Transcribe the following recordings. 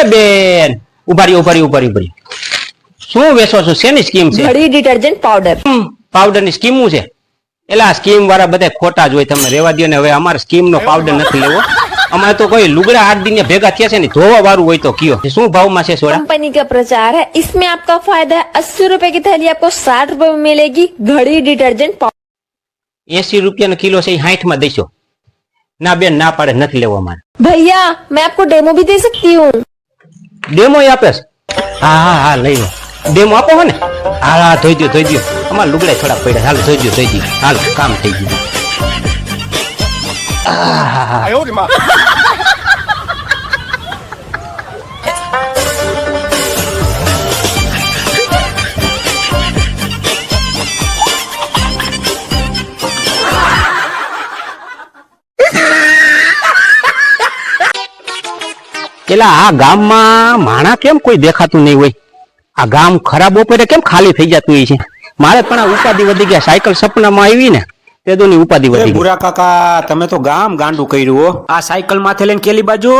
એ બેન ઉભારી ઉભારી ઉભારી ઉભારી શું વેચો છો શેની સ્કીમ છે ઘડી ડિટર્જન્ટ પાવડર પાવડર ની સ્કીમું છે એલા સ્કીમ વાળા બધા ખોટા જ હોય તમે રેવા દો ને હવે અમારે સ્કીમ નો પાવડર નથી લેવો અમારે તો કોઈ લુગડા હાથ દિને ભેગા થયા છે ને ધોવા વાળું હોય તો કયો શું ભાવમાં છે સોડા कंपनी का प्रचार है इसमें आपका फायदा है अस्सी रूपए की थैली आपको साठ रूपए में मिलेगी घड़ी डिटर्जेंट पाउडर એસી રૂપિયાનો કિલો છે એ સાઠ માં દઈશો ના બેન ના પાડે નથી લેવો અમારે भैया मैं आपको डेमो भी दे सकती हूँ ડેમો આપે હા હા હા, લઈ લો. ડેમો આપો હો ને. હા હા ધોઈ દો ધોઈ દો અમાર લુગડા થોડા પડ્યા. હાલ ધોઈ દો ધોઈ દો હાલ, કામ થઈ ગયું. આહાહા. પેલા આ ગામમાં માણા કેમ કોઈ દેખાતું નહીં હોય? આ ગામ ખરાબ બપોરે કેમ ખાલી થઈ જતું હોય છે? મારે પણ આ ઉપાધિ વધી ગયા. સાયકલ સપનામાં આવી ને તે દોની ઉપાધિ વધી ગઈ. કાકા તમે તો ગામ ગાંડું કર્યું હો. આ સાયકલ માથે લઈને કેલી બાજુ?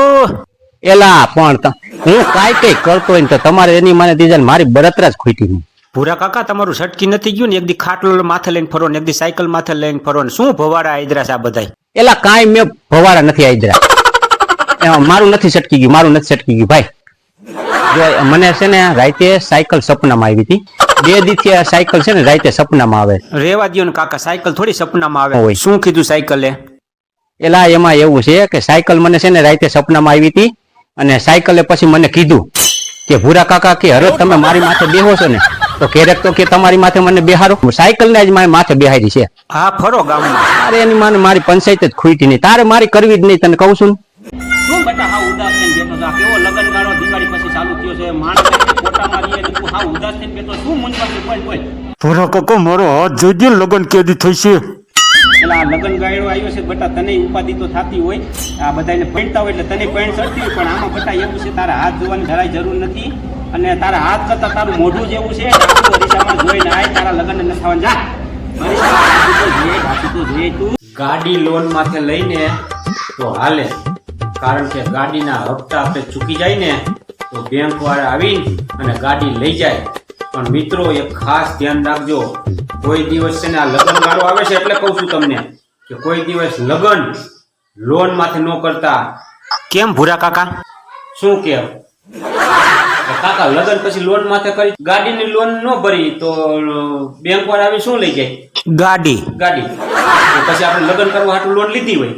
એલા પણ હું કાઈ કઈ કરતો હોય તો તમારે એની મને દીધા મારી બળતરા જ ખોટી નહીં ભૂરા કાકા તમારું સટકી નથી ગયું ને? એક દી ખાટલો માથે લઈને ફરો ને એક દી સાયકલ માથે લઈને ફરો ને. શું ભવાડા આયદરા છે આ બધા એલા કાંઈ મેં ભવાડા નથી આદરા મારું નથી છટકી ગયું મારું નથી છટકી ગયું ભાઈ. જો મને છે ને રાતે સાયકલ સપનામાં આવી હતી. બે દીથી આ સાયકલ છે ને રાતે સપનામાં આવે. રેવા દો ને કાકા સાયકલ થોડી સપનામાં આવે. હોય. શું કીધું સાયકલે? એલા એમાં એવું છે કે સાયકલ મને છે ને રાતે સપનામાં આવી હતી અને સાયકલે પછી મને કીધું કે ભૂરા કાકા કે હરે તમે મારી માથે બેહો છો ને તો ક્યારેક તો કે તમારી માથે મને બેહારો સાયકલ ને જ મારી માથે બેહારી છે. હા ફરો ગામમાં. તારે એની માને મારી પંચાયત જ ખૂટી નહીં. તારે મારી કરવી જ નહીં તને કહું છું ને. શું બેટા હા ઉદાસ થઈને બેઠો છે. કેવો લગન ગાળો દિવાળી પછી ચાલુ થયો છે. માણસ ફોટામાં રહીએ ને તું હા ઉદાસ થઈને બેઠો શું મૂંઝવણ બોલ બોલ. ભૂરા કકો મારો હાથ જોઈ દે લગન કેદી થઈ છે. એટલે આ લગન ગાયડો આવ્યો છે બેટા તને ઉપાધિ તો થતી હોય. આ બધાને પૈણતા હોય એટલે તને પહેણ ચડતી હોય. પણ આમાં બેટા એવું છે તારા હાથ જોવાની જરાય જરૂર નથી. અને તારા હાથ કરતા તારું મોઢું જેવું છે. જોઈને આય તારા લગ્ન ન થવા જા. ગાડી લોન માથે લઈને તો હાલે. કારણ કે ગાડીના હપ્તા આપણે ચૂકી જાય ને તો બેંક વાળા આવીને અને ગાડી લઈ જાય. પણ મિત્રો એક ખાસ ધ્યાન રાખજો. કોઈ દિવસ છે ને આ લગ્ન વાળો આવે છે એટલે કહું છું તમને કે કોઈ દિવસ લગ્ન લોન માથે ન કરતા. કેમ ભૂરા કાકા? શું કેમ? કાકા લગ્ન પછી લોન માથે કરી ગાડીની લોન ન ભરી તો બેંક વાળા આવી શું લઈ જાય? ગાડી. ગાડી. પછી આપણે લગ્ન કરવા હાટું લોન લીધી હોય.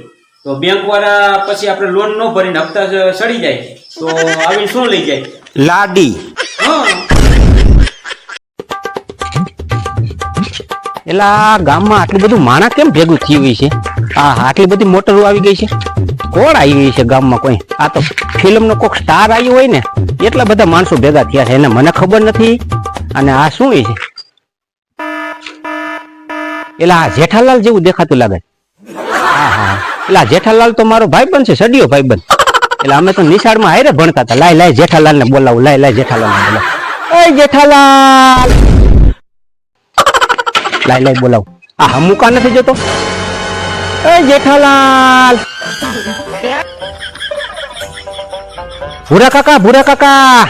તો બેંક વાળા પછી આપણે લોન ન ભરીને હપ્તા સડી જાય. તો આવીને શું લઈ જાય? લાડી. એલા ગામમાં આટલું બધું માણા કેમ ભેગું થયું છે? આ આટલી બધી મોટરો આવી ગઈ છે? કોણ આવી છે ગામમાં કોઈ? આ તો ફિલ્મનો કોઈક સ્ટાર આવ્યો હોય ને એટલા બધા માણસો ભેગા થયા છે. એને મને ખબર નથી. અને આ શું છે? એલા આ જેઠાલાલ જેવું દેખાતું લાગે. હા હા એટલે જેઠાલાલ તો મારો ભાઈ ભાઈબંધ છે, સડિયો ભાઈબંધ. એટલે અમે તો નિશાળમાં હારે ભણતા હતા. લાય લાય જેઠાલાલ ને બોલાવું, લાય લાય જેઠાલાલ ને બોલાવું. એ જેઠાલાલ! લાય લાય બોલાવું. આ હમુકા નથી જતો? એ જેઠાલાલ! ભૂરા કાકા ભૂરા કાકા!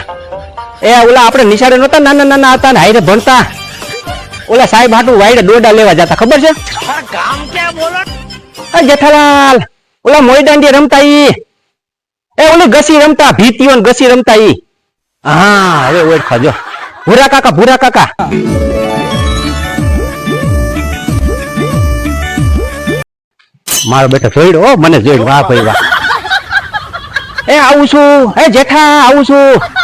એ, ઓલા આપણે નિશાળે નહોતા, નાના નાના હતા ને હાઈરે ભણતા. ઓલા સાહેબ હાટું વાઈડે દોડા લેવા જતા, ખબર છે? એ જેઠાલાલ, ઓલા મોઈ દાંડી રમતા એ ઓલી ગસી રમતા ભીતીઓ ગસી રમતા ઈ. હા, હવે ઓળખા, જો. ભૂરા કાકા ભૂરા કાકા. મારો બેટો જોઈડો મને જોઈ વાહ, ભાઈ, વાહ. એ આવું છું, એ જેઠા, આવું છું.